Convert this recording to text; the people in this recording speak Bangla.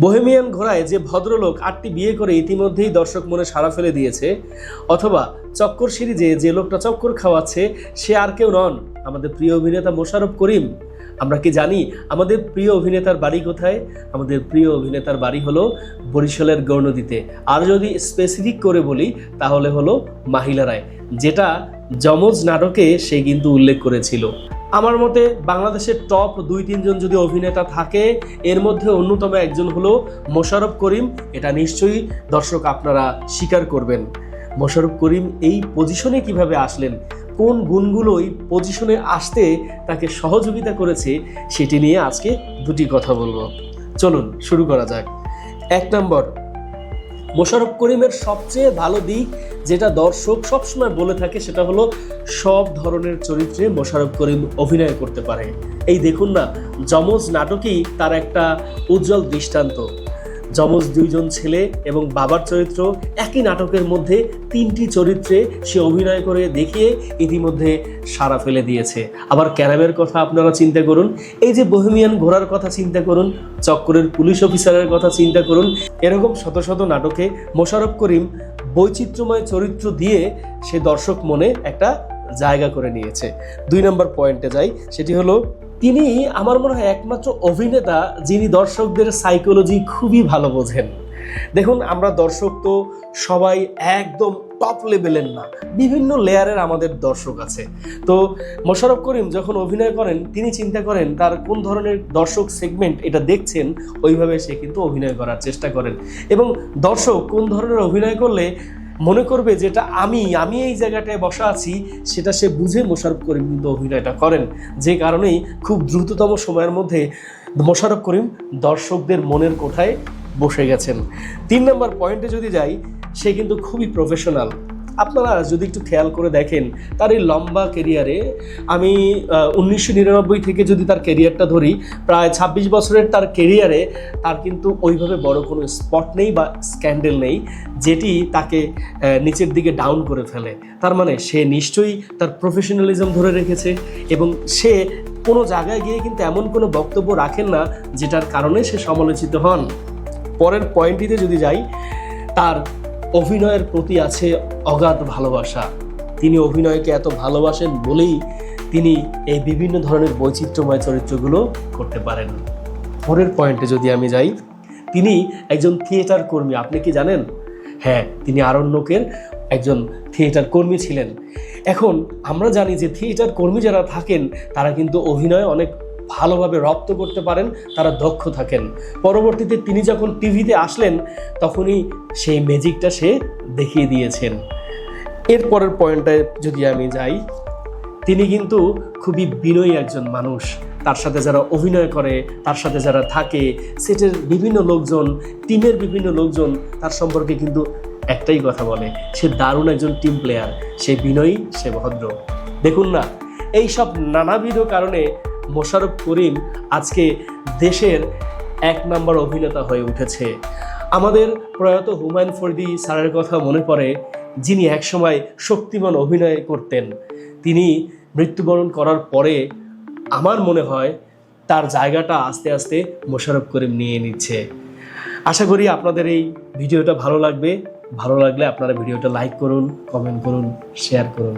বোহেমিয়ান ঘোড়ায় যে ভদ্রলোক আটটি বিয়ে করে ইতিমধ্যেই দর্শক মনে সাড়া ফেলে দিয়েছে, অথবা চক্কর সিরিজে যে লোকটা চক্কর খাওয়াচ্ছে, সে আর কেউ নন। আমাদের প্রিয় অভিনেতা মোশাররফ করিম, আমরা কি জানি আমাদের প্রিয় অভিনেতার বাড়ি কোথায়? আমাদের প্রিয় অভিনেতার বাড়ি হলো বরিশালের গৌরনদীতে। আর যদি স্পেসিফিক করে বলি, তাহলে হলো মাহিলারায়, যেটা যমজ নাটকে সে কিন্তু উল্লেখ করেছিল। আমার মতে বাংলাদেশের টপ দুই তিনজন যদি অভিনেতা থাকে, এর মধ্যে অন্যতম একজন হলো মোশাররফ করিম। এটা নিশ্চয়ই দর্শক আপনারা স্বীকার করবেন। মোশারফ করিম এই পজিশনে কীভাবে আসলেন? কোন গুণগুলো এই পজিশনে আসতে তাকে সহযোগিতা করেছে, সেটি নিয়ে আজকে দুটি কথা বলব। চলুন, শুরু করা যাক। এক নম্বর মোশাররফ করিমের সবচেয়ে ভালো দিক যেটা দর্শক সবসময় বলে থাকে সেটা হলো সব ধরনের চরিত্রে মোশারফ করিম অভিনয় করতে পারে। এই দেখুন না, যমজ নাটকই তার একটা উজ্জ্বল দৃষ্টান্ত। যমজ দুইজন ছেলে এবং বাবার চরিত্র একই নাটকের মধ্যে তিনটি চরিত্রে সে অভিনয় করে দেখিয়ে ইতিমধ্যে সারা ফেলে দিয়েছে। আবার ক্যারামের কথা আপনারা চিন্তা করুন, এই যে বহেমিয়ান ঘোড়ার কথা চিন্তা করুন, চক্করের পুলিশ অফিসারের কথা চিন্তা করুন, এরকম শত শত নাটকে মোশারফ করিম বৈচিত্র্যময় চরিত্র দিয়ে সে দর্শক মনে একটা জায়গা করে নিয়েছে। দুই নম্বর পয়েন্টে যাই, সেটি হলো তিনি আমার মনে হয় একমাত্র অভিনেতা যিনি দর্শকদের সাইকোলজি খুবই ভালো বোঝেন। দেখুন, আমরা দর্শক তো সবাই একদম টপ লেভেলের না, বিভিন্ন লেয়ারের আমাদের দর্শক আছে। তো মোশাররফ করিম যখন অভিনয় করেন, তিনি চিন্তা করেন তার কোন ধরনের দর্শক সেগমেন্ট এটা দেখছেন, ওইভাবে সে কিন্তু অভিনয় করার চেষ্টা করেন। এবং দর্শক কোন ধরনের অভিনয় করলে মনে করবে যেটা আমি আমি এই জায়গাটায় বসা আছি, সেটা সে বুঝে মোশারফ করিম কিন্তু অভিনয়টা করেন। যে কারণেই খুব দ্রুততম সময়ের মধ্যে মোশারফ করিম দর্শকদের মনের কোঠায় বসে গেছেন। তিন নম্বর পয়েন্টে যদি যাই, সে কিন্তু খুবই প্রফেশনাল আপনারা যদি একটু খেয়াল করে দেখেন, তার এই লম্বা কেরিয়ারে আমি উনিশশো নিরানব্বই থেকে যদি তার কেরিয়ারটা ধরি, প্রায় ছাব্বিশ বছরের তার কেরিয়ারে তার কিন্তু ওইভাবে বড় কোনো স্পট নেই বা স্ক্যান্ডেল নেই, যেটি তাকে নিচের দিকে ডাউন করে ফেলে। তার মানে সে নিশ্চয়ই তার প্রফেশনালিজম ধরে রেখেছে এবং সে কোনো জায়গায় গিয়ে কিন্তু এমন কোনো বক্তব্য রাখেন না, যেটার কারণে সে সমালোচিত হন। পরের পয়েন্টটিতে যদি যাই, তার অভিনয়ের প্রতি আছে অগাধ ভালোবাসা। তিনি অভিনয়কে এত ভালোবাসেন বলেই তিনি এই বিভিন্ন ধরনের বৈচিত্র্যময় চরিত্রগুলো করতে পারেন। পরের পয়েন্টে যদি আমি যাই, তিনি একজন থিয়েটার কর্মী। আপনি কি জানেন? হ্যাঁ তিনি আরণ্যকের একজন থিয়েটার কর্মী ছিলেন। এখন আমরা জানি যে থিয়েটার কর্মী যারা থাকেন, তারা কিন্তু অভিনয় অনেক ভালোভাবে রপ্ত করতে পারেন, তারা দক্ষ থাকেন। পরবর্তীতে তিনি যখন টিভিতে আসলেন, তখনই সেই ম্যাজিকটা সে দেখিয়ে দিয়েছেন। এর পরের পয়েন্টটায় যদি আমি যাই, তিনি কিন্তু খুবই বিনয়ী একজন মানুষ। তার সাথে যারা অভিনয় করে, তার সাথে যারা থাকে, সেটের বিভিন্ন লোকজন, টিমের বিভিন্ন লোকজন, তার সম্পর্কে কিন্তু একটাই কথা বলে, সে দারুণ একজন টিম প্লেয়ার, সে বিনয়ী, সে ভদ্র। দেখুন না এই সব নানাবিধ কারণে মোশাররফ করিম আজকে দেশের এক নম্বর অভিনেতা হয়ে উঠেছে। আমাদের প্রয়াত হুমায়ুন ফরিদি স্যারের কথা মনে পড়ে, যিনি একসময় শক্তিমান অভিনয় করতেন। তিনি মৃত্যুবরণ করার পরে আমার মনে হয় তার জায়গাটা আস্তে আস্তে মোশারফ করিম নিয়ে নিচ্ছে। আশা করি আপনাদের এই ভিডিওটা ভালো লাগবে। ভালো লাগলে আপনারা ভিডিওটা লাইক করুন, কমেন্ট করুন, শেয়ার করুন।